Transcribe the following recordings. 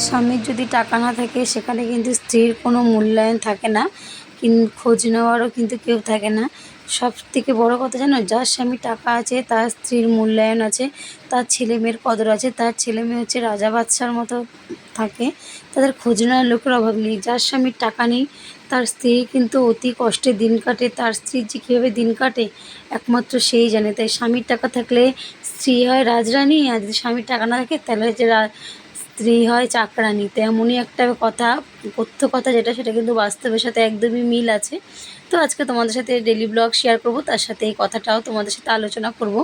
স্বামীর যদি টাকা না থাকে, সেখানে কিন্তু স্ত্রীর কোনো মূল্যায়ন থাকে না। কিন, খোঁজ নেওয়ারও কিন্তু কেউ থাকে না। সব থেকে বড়ো কথা জানো, যার স্বামীর টাকা আছে, তার স্ত্রীর মূল্যায়ন আছে, তার ছেলে মেয়ের কদর আছে, তার ছেলে মেয়ে হচ্ছে রাজা বাদশার মতো থাকে। তাদের খোঁজ নেওয়ার লোকের অভাব নেই। যার স্বামীর টাকা নেই, তার স্ত্রী কিন্তু অতি কষ্টে দিন কাটে। তার স্ত্রীর যে কীভাবে দিন কাটে, একমাত্র সেই জানে। তাই স্বামীর টাকা থাকলে স্ত্রী হয় রাজরানী, আর যদি স্বামীর টাকা না থাকে, তাহলে হচ্ছে স্ত্রী হয় চাকরানি তেমনই একটা কথা, কথ্য কথা যেটা, সেটা কিন্তু বাস্তবের সাথে একদমই মিল আছে। তো আজকে তোমাদের সাথে ডেলি ব্লগ শেয়ার করব, তার সাথে এই কথাটাও তোমাদের সাথে আলোচনা করব।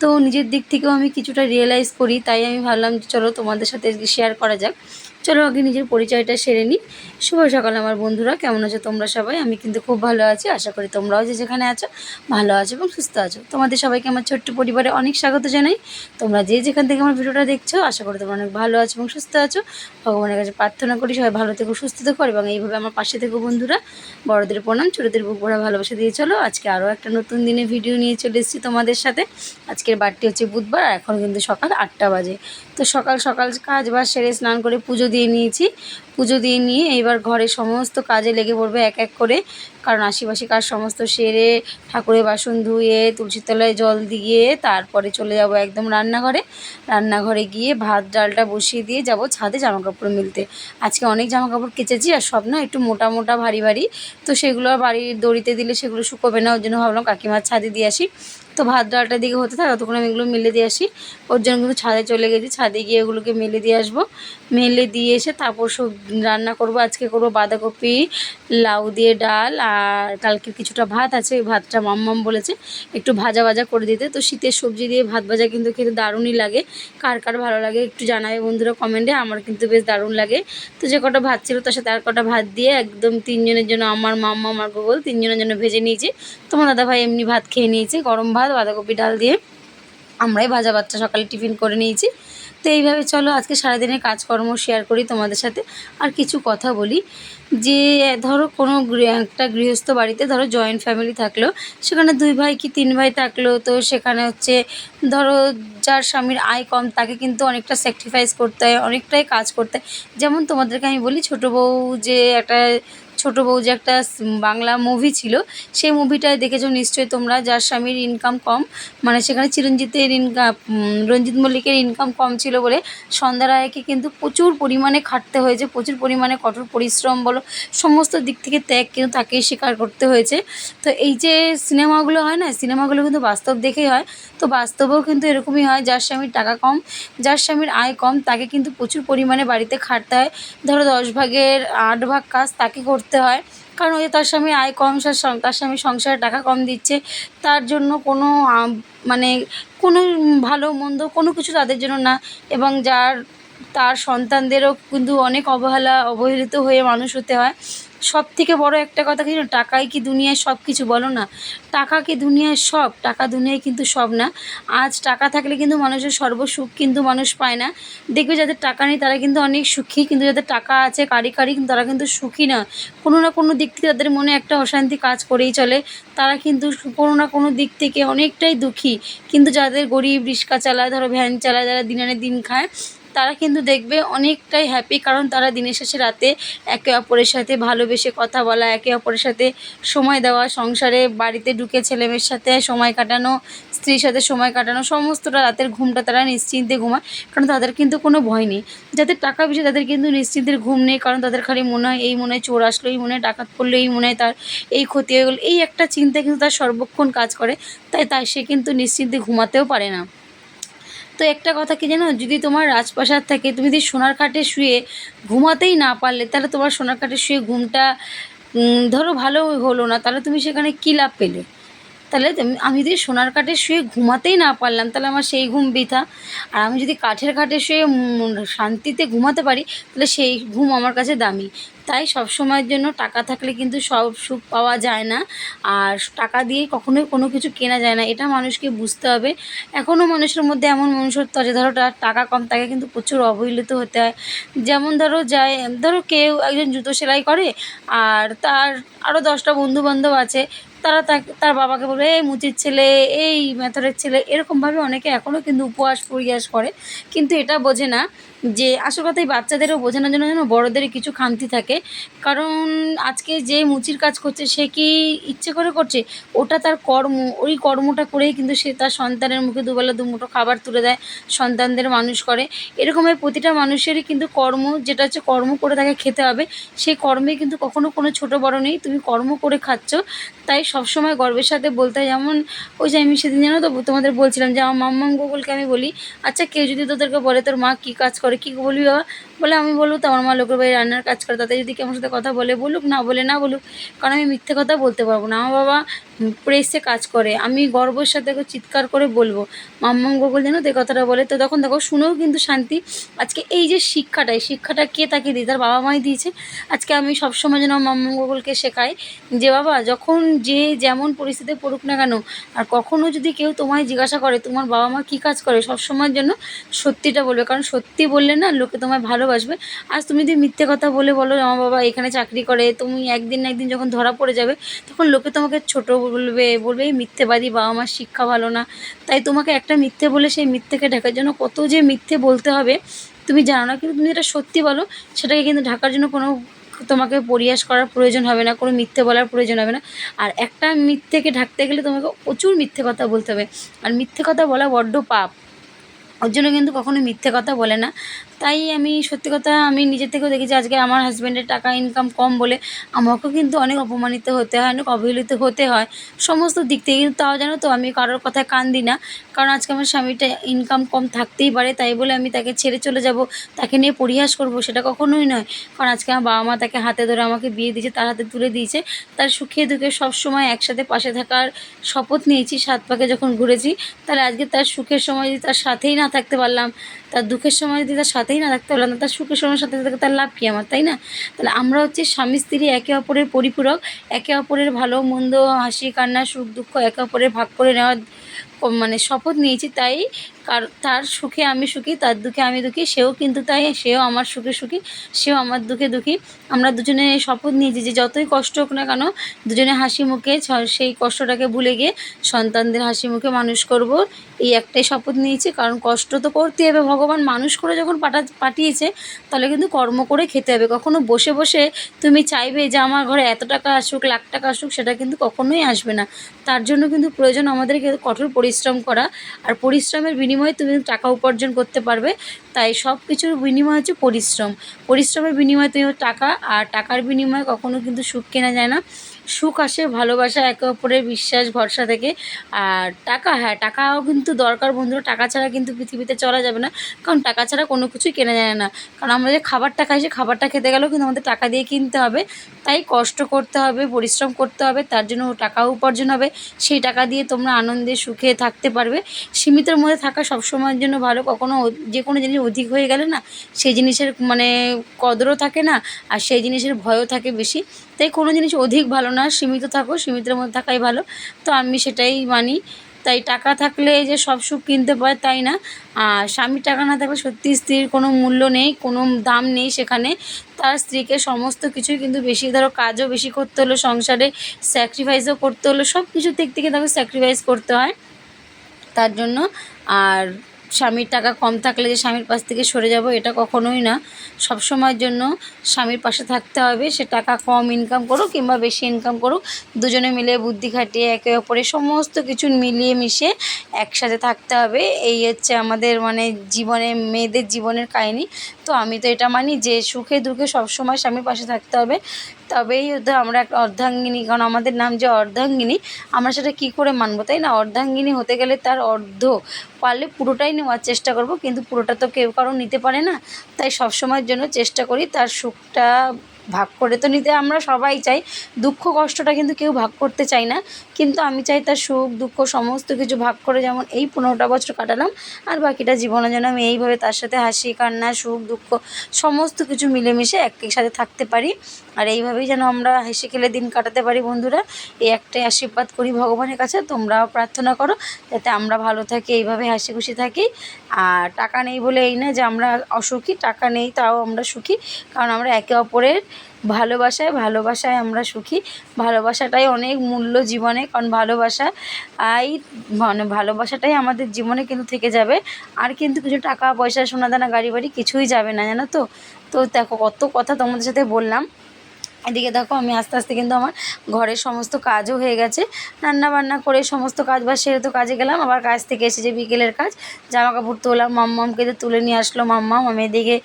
তো নিজের দিক থেকেও আমি কিছুটা রিয়েলাইজ করি, তাই আমি ভাবলাম চলো তোমাদের সাথে শেয়ার করা যাক। চলো আগে নিজের পরিচয়টা সেরে নিই। শুভ সকাল আমার বন্ধুরা, কেমন আছো তোমরা সবাই? আমি কিন্তু খুব ভালো আছি, আশা করি তোমরাও যে যেখানে আছো, ভালো আছো এবং সুস্থ আছো। তোমাদের সবাইকে আমার ছোট্ট পরিবারে অনেক স্বাগত জানাই। তোমরা যে যেখান থেকে আমার ভিডিওটা দেখছ, আশা করি তোমরা অনেক ভালো আছো এবং সুস্থ আছো। ভগবানের কাছে প্রার্থনা করি সবাই ভালো থেকো, সুস্থ থেকো এবং এইভাবে আমার পাশে থেকো বন্ধুরা। বড়দের প্রণাম, ছোটোদের বুক ভরা ভালোবাসা দিয়ে চলো। আজকে আরও একটা নতুন দিনে ভিডিও নিয়ে চলে এসেছি তোমাদের সাথে। আজকের বারটি হচ্ছে বুধবার, আর এখন কিন্তু সকাল আটটা বাজে। তো সকাল সকাল কাজ বাজ সেরে স্নান করে পুজো দিয়ে নিয়েছি। পুজো দিয়ে নিয়ে এইবার ঘরে সমস্ত কাজে লেগে পড়বে এক এক করে। কারণ আশিপাশি কাজ সমস্ত সেরে, ঠাকুরের বাসন ধুয়ে, তুলসীর তলায় জল দিয়ে তারপরে চলে যাব একদম রান্নাঘরে। রান্নাঘরে গিয়ে ভাত, ডালটা বসিয়ে দিয়ে যাব ছাদে জামা কাপড় মিলতে। আজকে অনেক জামা কাপড় কেচেছি আর সব না একটু মোটা মোটা ভারী ভারী। তো সেগুলো বাড়ির দড়িতে দিলে সেগুলো শুকোবে না, ওর জন্য ভাবলাম কাকিমার ছাদে দিয়ে আসি। তো ভাত ডালটার দিকে হতে থাকে, ততক্ষণ আমি এগুলো মেলে দিয়ে আসি। ওর জন্য কিন্তু ছাদে চলে গেছি, ছাদে গিয়ে এগুলোকে মেলে দিয়ে আসব। মেলে দিয়ে এসে তারপর সব রান্না করব, আজকে করব বাঁধাকপি, লাউ দিয়ে ডাল, আর কালকে কিছুটা ভাত আছে, ওই ভাতটা মাম্মাম বলেছে একটু ভাজা ভাজা করে দিতে। তো শীতের সবজি দিয়ে ভাত ভাজা কিন্তু খেতে দারুণই লাগে। কার কার ভালো লাগে একটু জানাবে বন্ধুরা কমেন্টে, আমার কিন্তু বেশ দারুণ লাগে। তো যে কটা ভাত ছিল তার সাথে আর কটা ভাত দিয়ে একদম তিনজনের জন্য আমার মাম্মা আমার গোগল তিনজনের জন্য ভেজে নিয়েছি। তোমার দাদা ভাই এমনি ভাত খেয়ে নিয়েছে, গরম ভাত বাঁধাকপি ডাল দিয়ে আমরাই ভাজা ভাতটা সকালে টিফিন করে নিয়েছি। তো এইভাবে চলো, আজকে সারাদিনের কাজকর্ম শেয়ার করি তোমাদের সাথে। আর কিছু কথা বলি, যে ধরো কোনো একটা গৃহস্থ বাড়িতে ধরো জয়েন্ট ফ্যামিলি থাকল, সেখানে দুই ভাই কি তিন ভাই থাকল? তো সেখানে হচ্ছে ধরো যার স্বামীর আয় কম, তাকে কিন্তু অনেকটা স্যাক্রিফাইস করতে হয়, অনেকটাই কাজ করতে হয়। যেমন তোমাদেরকে আমি বলি, ছোটো বউ যে একটা ছোটো বউ যে একটা বাংলা মুভি ছিল, সেই মুভিটায় দেখেছ নিশ্চয়ই তোমরা, যার স্বামীর ইনকাম কম। মানে সেখানে চিরঞ্জিতের ইনকাম রঞ্জিত মল্লিকের ইনকাম কম ছিল বলে সন্ধ্যা রায়কে কিন্তু প্রচুর পরিমাণে খাটতে হয়েছে, প্রচুর পরিমাণে কঠোর পরিশ্রম বলো, সমস্ত দিক থেকে ত্যাগ কিন্তু তাকেই স্বীকার করতে হয়েছে। তো এই যে সিনেমাগুলো হয় না, সিনেমাগুলো কিন্তু বাস্তব দেখেই হয়। তো বাস্তবেও কিন্তু এরকমই হয়, যার স্বামীর টাকা কম, যার স্বামীর আয় কম, তাকে কিন্তু প্রচুর পরিমাণে বাড়িতে খাটতে হয়। ধরো দশ ভাগের আট ভাগ কাজ তাকে করতে হয়। কারণ ওই তার স্বামী আয় কম তার স্বামী সংসারে টাকা কম দিচ্ছে, তার জন্য কোনো মানে কোনো ভালো, মন্দ কোনো কিছু তাদের জন্য না। এবং যার, তার সন্তানদেরও কিন্তু অনেক অবহেলা, অবহেলিত হয়ে মানুষ হতে হয়। সব থেকে বড় একটা কথা কি? টাকাই কি দুনিয়ায় সব কিছু বলো না। টাকা কি দুনিয়ায় সব? টাকা দুনিয়ায় কিন্তু সব না। আজ টাকা থাকলে কিন্তু মানুষের সর্বসুখ কিন্তু মানুষ পায় না। দেখবে যাদের টাকা নেই তারা কিন্তু অনেক সুখী, কিন্তু যাদের টাকা আছে, কারি কারি, কিন্তু তারা কিন্তু সুখী না। কোনো না কোনো দিক থেকে তাদের মনে একটা অশান্তি কাজ করেই চলে। তারা কিন্তু কোনো না কোনো দিক থেকে অনেকটাই দুঃখী। কিন্তু যাদের গরিব, রিক্সা চালায়, ধরো ভ্যান চালায়, যারা দিন আনে দিন খায় তারা কিন্তু দেখবে অনেকটাই হ্যাপি কারণ তারা দিনের শেষে রাতে একে অপরের সাথে ভালোবেসে কথা বলা, একে অপরের সাথে সময় দেওয়া, সংসারে বাড়িতে ঢুকে ছেলেমেয়ের সাথে সময় কাটানো, স্ত্রীর সাথে সময় কাটানো, সমস্তটা রাতের ঘুমটা তারা নিশ্চিন্তে ঘুমায়, কারণ তাদের কিন্তু কোনো ভয় নেই। যাদের টাকা বেশি তাদের কিন্তু নিশ্চিন্তের ঘুম নেই, কারণ তাদের খালি মনে হয় এই মনে হয় চোর আসলো, এই মনে হয় ডাকাত পড়ল, এই মনে হয় তার এই ক্ষতি হয়ে গেলো। এই একটা চিন্তা কিন্তু তার সর্বক্ষণ কাজ করে, তাই তাই সে কিন্তু নিশ্চিন্তে ঘুমাতেও পারে না। তো একটা কথা কি জানো? যদি তোমার রাজপ্রাসাদ থাকে, তুমি যদি সোনার খাটে শুয়ে ঘুমাতেই না পারলে, তাহলে তোমার সোনার খাটে শুয়ে ঘুমটা ধরো ভালো হলো না, তাহলে তুমি সেখানে কী লাভ পেলে? তাহলে আমি যদি সোনার কাঠে শুয়ে ঘুমাতেই না পারলাম, তাহলে আমার সেই ঘুম বৃথা। আর আমি যদি কাঠের খাটে শুয়ে শান্তিতে ঘুমাতে পারি, তাহলে সেই ঘুম আমার কাছে দামি। তাই সব সময়ের জন্য টাকা থাকলে কিন্তু সব সুখ পাওয়া যায় না। আর টাকা দিয়ে কখনোই কোনো কিছু কেনা যায় না, এটা মানুষকে বুঝতে হবে। এখনও মানুষের মধ্যে এমন মনুষ্যত্ব আছে, ধরো টাকা কম থাকে কিন্তু প্রচুর অবহেলিত হতে হয়। যেমন ধরো যায়, ধরো কেউ একজন জুতো সেলাই করে, আর তার আরও দশটা বন্ধু বান্ধব আছে তারা তাকে, তার বাবাকে বলবে, এই মুচির ছেলে, এই মেথরের ছেলে। এরকমভাবে অনেকে এখনও কিন্তু উপহাস পরিহাস করে। কিন্তু এটা বোঝে না যে আসল কথা এই বাচ্চাদেরও বোঝানোর জন্য যেন বড়োদের কিছু খান্তি থাকে। কারণ আজকে যে মুচির কাজ করছে, সে কি ইচ্ছে করে করছে? ওটা তার কর্ম। ওই কর্মটা করেই কিন্তু সে তার সন্তানের মুখে দুবেলা দুমুঠো খাবার তুলে দেয়, সন্তানদের মানুষ করে। এরকমই প্রতিটা মানুষেরই কিন্তু কর্ম, যেটা হচ্ছে কর্ম করে তাকে খেতে হবে। সেই কর্মে কিন্তু কখনো কোনো ছোট বড় নেই। তুমি কর্ম করে খাচ্ছ, তাই সবসময় গর্বের সাথে বলতে হয়। যেমন ওই যে আমি সেদিন জানো তো তোমাদের বলছিলাম যে আমার মাম্মা গুগলকে আমি বলি আচ্ছা কেউ যদি তোদেরকে বলে তোর মা কী কাজ করে, কী বলবি বাবা? বলে, আমি বলব তো আমার মা লোকের বাড়ি রান্নার কাজ করে, তাতে যদি কেমন সাথে কথা বলে বলুক, না বলে না বলুক, কারণ আমি মিথ্যে কথা বলতে পারব না। আমার বাবা প্রেসে কাজ করে। আমি গর্বের সাথে চিৎকার করে বলব, মাম্মাম গোকুল যেন তো কথাটা বলে? তো তখন দেখো, শুনেও কিন্তু শান্তি, আজকে এই যে শিক্ষাটা, এই শিক্ষাটা কে তাকে দিই তার বাবা মাই দিয়েছে। আজকে আমি সবসময় যেন মাম্মাম গোকুলকে শেখাই যে, বাবা, যখন যে যেমন পরিস্থিতি পড়ুক না কেন, আর কখনও যদি কেউ তোমায় জিজ্ঞাসা করে, তোমার বাবা মা কী কাজ করে, সবসময়ের জন্য সত্যিটা বলবে। কারণ সত্যি বললে না, লোকে তোমায় ভালোবাসবে। আজ তুমি যদি মিথ্যে কথা বলে বলো, আমার বাবা এখানে চাকরি করে, তুমি একদিন না একদিন যখন ধরা পড়ে যাবে, তখন লোকে তোমাকে ছোট বলবে বলবে, এই মিথ্যেবাদী বাবা মার শিক্ষা ভালো না। তাই তোমাকে একটা মিথ্যে বলে সেই মিথ্যেকে ঢাকার জন্য কত যে মিথ্যে বলতে হবে, তুমি জানো না, কিন্তু তুমি যেটা সত্যি বলো, সেটাকে কিন্তু ঢাকার জন্য কোনো তোমাকে পরিহাস করার প্রয়োজন হবে না, কোনো মিথ্যে বলার প্রয়োজন হবে না। আর একটা মিথ্যেকে ঢাকতে গেলে তোমাকে প্রচুর মিথ্যে কথা বলতে হবে। আর মিথ্যে কথা বলা বড্ড পাপ। ওর জন্য কিন্তু কখনো মিথ্যে কথা বলে না। তাই আমি, সত্যি কথা আমি নিজের থেকেও দেখেছি আজকে আমার হাজব্যান্ডের টাকা ইনকাম কম বলে আমাকেও কিন্তু অনেক অপমানিত হতে হয়, অনেক অবহেলিত হতে হয়। সমস্ত দিক থেকে কিন্তু তাও জানো তো আমি কারোর কথায় কান দিই না। কারণ আজকে আমার স্বামীটা ইনকাম কম থাকতেই পারে, তাই বলে আমি তাকে ছেড়ে চলে যাব, তাকে নিয়ে পরিহাস করব সেটা কখনোই নয়। কারণ আজকে আমার বাবা মা তাকে হাতে ধরে আমাকে বিয়ে দিয়েছে, তার হাতে তুলে দিয়েছে। তার সুখে দুঃখে সবসময় একসাথে পাশে থাকার শপথ নিয়েছি, সাত পাকে যখন ঘুরেছি, তাহলে আজকে তার সুখের সময় যদি তার সাথেই না থাকতে পারলাম, তার দুঃখের সময় যদি তার সাথেই না থাকতে পারলাম, তার সুখের সময় সাথে থাকতে তার লাভ কী আমার, তাই না? তাহলে আমরা হচ্ছে স্বামী, স্ত্রী একে অপরের পরিপূরক, একে অপরের ভালো, মন্দ, হাসি, কান্না, সুখ, দুঃখ একে অপরের ভাগ করে নেওয়ার মানে শপথ নিয়েছি, তাই কার, তার সুখে আমি সুখী, তার দুঃখে আমি দুঃখী, সেও কিন্তু তাই, সেও আমার সুখে সুখী, সেও আমার দুঃখে দুঃখী। আমরা দুজনে শপথ নিয়েছি যে যতই কষ্ট হোক না কেন, দুজনে হাসি মুখে সেই কষ্টটাকে ভুলে গিয়ে সন্তানদের হাসি মুখে মানুষ করব, এই একটাই শপথ নিয়েছি। কারণ কষ্ট তো করতে হবে। ভগবান মানুষ করে যখন পাঠা, পাঠিয়েছে, তাহলে কিন্তু কর্ম করে খেতে হবে। কখনো বসে বসে তুমি চাইবে যে আমার ঘরে এত টাকা আসুক, লাখ টাকা আসুক, সেটা কিন্তু কখনোই আসবে না। তার জন্য কিন্তু প্রয়োজন আমাদেরকে কঠোর পরিশ্রম করা। আর পরিশ্রমের বিনিময়ে তুমি টাকা উপার্জন করতে পারবে। তাই সব কিছুর বিনিময় হচ্ছে পরিশ্রম। পরিশ্রমের বিনিময়ে তুমি টাকা, আর টাকার বিনিময়ে কখনও কিন্তু সুখ কেনা যায় না। সুখ আসে, ভালোবাসা একে অপরের বিশ্বাস, ভরসা থেকে। আর টাকা হ্যাঁ টাকাও কিন্তু দরকার বন্ধুরা টাকা ছাড়া কিন্তু পৃথিবীতে চলা যাবে না। কারণ টাকা ছাড়া কোনো কিছুই কেনা যায় না। কারণ আমরা যে খাবারটা খাই, সে খাবারটা খেতে গেলেও কিন্তু আমাদের টাকা দিয়ে কিনতে হবে। তাই কষ্ট করতে হবে, পরিশ্রম করতে হবে, তার জন্য টাকাও উপার্জন হবে। সেই টাকা দিয়ে তোমরা আনন্দে, সুখে থাকতে পারবে। সীমিতের মধ্যে থাকা সবসময়ের জন্য ভালো। কখনো অ- যে কোনো জিনিস অধিক হয়ে গেলে না, সেই জিনিসের মানে কদরও থাকে না, আর সেই জিনিসের ভয়ও থাকে বেশি। তাই কোনো জিনিস অধিক ভালো না, সীমিত থাকো, সীমিতের মধ্যে থাকাই ভালো। তো আমি সেটাই মানি। তাই টাকা থাকলে যে সব সুখ কিনতে পারে তাই না? আর স্বামীর টাকা না থাকলে সত্যি স্ত্রীর কোনো মূল্য নেই, কোনো দাম নেই সেখানে। তার স্ত্রীকে সমস্ত কিছুই কিন্তু বেশি, ধরো কাজও বেশি করতে হলো, সংসারে স্যাক্রিফাইসও করতে হলো সব কিছুর দিক থেকে তাকে স্যাক্রিফাইস করতে হয়। তার জন্য আর স্বামীর টাকা কম থাকলে যে স্বামীর পাশ থেকে সরে যাব, এটা কখনোই না। সব সময়ের জন্য স্বামীর পাশে থাকতে হবে, সে টাকা কম ইনকাম করুক কিংবা বেশি ইনকাম করুক, দুজনে মিলে বুদ্ধি খাটিয়ে একে অপরে সমস্ত কিছু মিলিয়ে মিশে একসাথে থাকতে হবে। এই হচ্ছে আমাদের মানে জীবনে, মেয়েদের জীবনের কাহিনী। তো আমি তো এটা মানি যে সুখে দুঃখে সবসময় স্বামীর পাশে থাকতে হবে। তবেই হয়তো আমরা একটা অর্ধাঙ্গিনী, কারণ আমাদের নাম যে অর্ধাঙ্গিনী, আমরা সেটা কী করে মানবো, তাই না? অর্ধাঙ্গিনী হতে গেলে তার অর্ধ পারলে পুরোটাই নেওয়ার চেষ্টা করব, কিন্তু পুরোটা তো কেউ কারও নিতে পারে না। তাই সবসময়ের জন্য চেষ্টা করি তার সুখটা ভাগ করে তো নিতে। আমরা সবাই চাই দুঃখ, কষ্টটা কিন্তু কেউ ভাগ করতে চায় না, কিন্তু আমি চাই তার সুখ, দুঃখ, সমস্ত কিছু ভাগ করে যেমন এই পনেরোটা বছর কাটালাম, আর বাকিটা জীবনে যেন আমি এইভাবে তার সাথে হাসি, কান্না, সুখ, দুঃখ, সমস্ত কিছু মিলেমিশে একই সাথে থাকতে পারি। আর এইভাবেই যেন আমরা হেসে খেলে দিন কাটাতে পারি বন্ধুরা। এই একটাই আশীর্বাদ করি ভগবানের কাছে, তোমরাও প্রার্থনা করো যাতে আমরা ভালো থাকি, এইভাবে হাসি খুশি থাকি। আর টাকা নেই বলে এই না যে আমরা অসুখী, টাকা নেই তাও আমরা সুখী। কারণ আমরা একে অপরের ভালোবাসায় ভালোবাসায় আমরা সুখী। ভালোবাসাটাই অনেক মূল্য জীবনে, কারণ ভালোবাসা আই মানে ভালোবাসাটাই আমাদের জীবনে কিন্তু থেকে যাবে। আর কিন্তু কিছু টাকা, পয়সা সোনাদানা গাড়ি বাড়ি কিছুই যাবে না, জানো তো? তো দেখো, কত কথা তোমাদের সাথে বললাম। এদিকে দেখো আমি আস্তে আস্তে কিন্তু আমার ঘরের সমস্ত কাজও হয়ে গেছে। রান্না বান্না করে সমস্ত কাজ বা সেরে তো কাজে গেলাম। আবার কাজ থেকে এসে যে বিকেলের কাজ। জামা কাপড় তোলাম, মাম্মামকে তুলে নিয়ে আসলো মাম্মাম। আমি এদিকে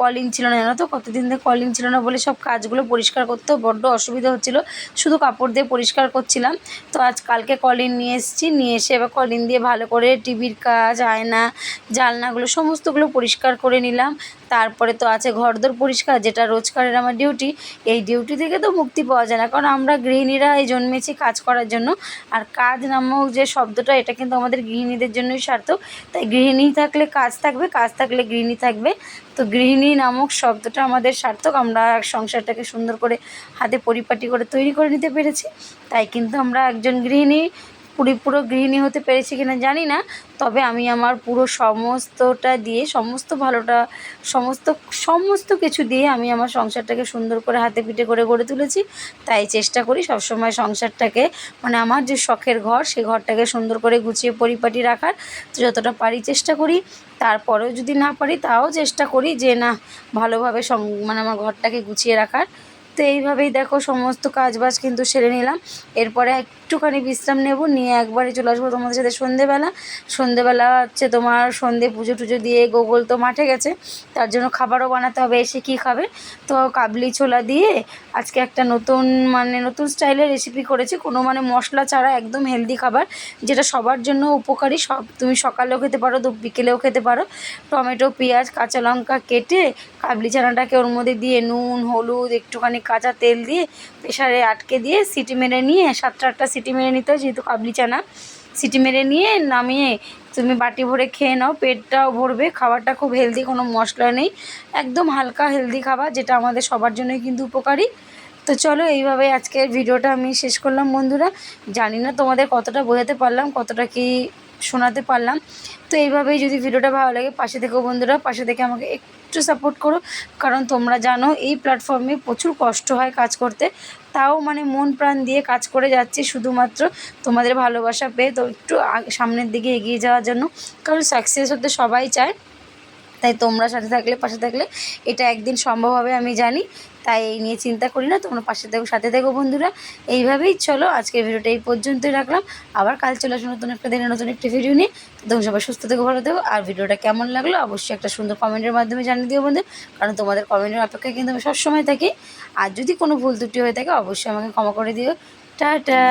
কলিং ছিল না, জানো তো? কতদিন ধরে কলিং ছিল না বলে সব কাজগুলো পরিষ্কার করতেও বড্ড অসুবিধা হচ্ছিল। শুধু কাপড় দিয়ে পরিষ্কার করছিলাম। তো আজ কালকে কলিন নিয়ে এসেছি, নিয়ে এসে এবার কলিন দিয়ে ভালো করে টিভির কাজ, আয়না জালনাগুলো সমস্তগুলো পরিষ্কার করে নিলাম। তারপরে তো আছে ঘরদোর পরিষ্কার, যেটা রোজকারের আমার ডিউটি এই ডিউটি থেকে তো মুক্তি পাওয়া যায় না, কারণ আমরা গৃহিণীরা এই জন্মেছি কাজ করার জন্য। আর কাজ নামক যে শব্দটা, এটা কিন্তু আমাদের গৃহিণীদের জন্যই সার্থক। তাই গৃহিণী থাকলে কাজ থাকবে, কাজ থাকলে গৃহিণী থাকবে। তো গৃহিণী নামক শব্দটা আমাদের সার্থক। আমরা সংসারটাকে সুন্দর করে হাতে পরিপাটি করে তৈরি করে নিতে পেরেছি। তাই কিন্তু আমরা একজন গৃহিণী পরিপূরক গৃহিণী হতে পেরেছি কিনা জানি না, তবে আমি আমার পুরো সমস্তটা দিয়ে, সমস্ত ভালোটা, সমস্ত সমস্ত কিছু দিয়ে আমি আমার সংসারটাকে সুন্দর করে হাতে পিঠে করে গড়ে তুলেছি। তাই চেষ্টা করি সবসময় সংসারটাকে মানে আমার যে শখের ঘর সেই ঘরটাকে সুন্দর করে গুছিয়ে পরিপাটি রাখার, যতটা পারি চেষ্টা করি। তারপরেও যদি না পারি, তাও চেষ্টা করি যে না, ভালোভাবে মানে আমার ঘরটাকে গুছিয়ে রাখার। তো এইভাবেই দেখো সমস্ত কাজ বাজ কিন্তু সেরে নিলাম। এরপরে একটুখানি বিশ্রাম নেব, নিয়ে একবারে চলে আসব তোমাদের সাথে সন্ধেবেলা। সন্ধেবেলা হচ্ছে তোমার সন্ধে পুজো টুজো দিয়ে গোগল তো মাঠে গেছে, তার জন্য খাবারও বানাতে হবে, এসে কী খাবে? তো কাবলি ছোলা দিয়ে আজকে একটা নতুন মানে নতুন স্টাইলের রেসিপি করেছি, কোনো মানে মশলা ছাড়া একদম হেলদি খাবার, যেটা সবার জন্য উপকারী। সব তুমি সকালেও খেতে পারো বিকেলেও খেতে পারো। টমেটো, পেঁয়াজ, কাঁচা লঙ্কা কেটে কাবলি চানাটাকে ওর মধ্যে দিয়ে নুন, হলুদ, একটুখানি কাঁচা তেল দিয়ে প্রেশারে আটকে দিয়ে সিটি মেরে নিয়ে, সাতটা আটটা সিটি মেরে নিতে হয় যেহেতু কাবলি চানা। সিটি মেরে নিয়ে নামিয়ে তুমি বাটি ভরে খেয়ে নাও, পেটটাও ভরবে, খাবারটা খুব হেলদি কোনো মশলা নেই। একদম হালকা হেলদি খাবার, যেটা আমাদের সবার জন্যই কিন্তু উপকারী। তো চলো এইভাবে আজকের ভিডিওটা আমি শেষ করলাম বন্ধুরা। জানি না তোমাদের কতটা বোঝাতে পারলাম, কতটা কি শোনাতে পারলাম। তো এইভাবেই যদি ভিডিওটা ভালো লাগে, পাশে থেকো বন্ধুরা, পাশে থেকে আমাকে একটু সাপোর্ট করো। কারণ তোমরা জানো, এই প্ল্যাটফর্মে প্রচুর কষ্ট হয় কাজ করতে। তাও মানে মন প্রাণ দিয়ে কাজ করে যাচ্ছি শুধুমাত্র তোমাদের ভালোবাসা পেয়ে তো একটু সামনের দিকে এগিয়ে যাওয়ার জন্য। কারণ সাকসেস হতে সবাই চায়। তাই তোমরা সাথে থাকলে, পাশে থাকলে এটা একদিন সম্ভব হবে আমি জানি। তাই এই নিয়ে চিন্তা করি না, তোমরা পাশে থেকো, সাথে থেকো বন্ধুরা। এইভাবেই চলো, আজকের ভিডিওটা এই পর্যন্তই রাখলাম। আবার কাল চলে আসো নতুন একটা দিনে, নতুন একটা ভিডিও নিয়ে। তোমরা সবাই সুস্থ থেকো, ভালো থেকো। আর ভিডিওটা কেমন লাগল অবশ্যই একটা সুন্দর কমেন্টের মাধ্যমে জানিয়ে দিও বন্ধু কারণ তোমাদের কমেন্টের অপেক্ষায় কিন্তু আমি সবসময় থাকি। আর যদি কোনো ভুল ত্রুটি হয়ে থাকে, অবশ্যই আমাকে ক্ষমা করে দিও। টাটা!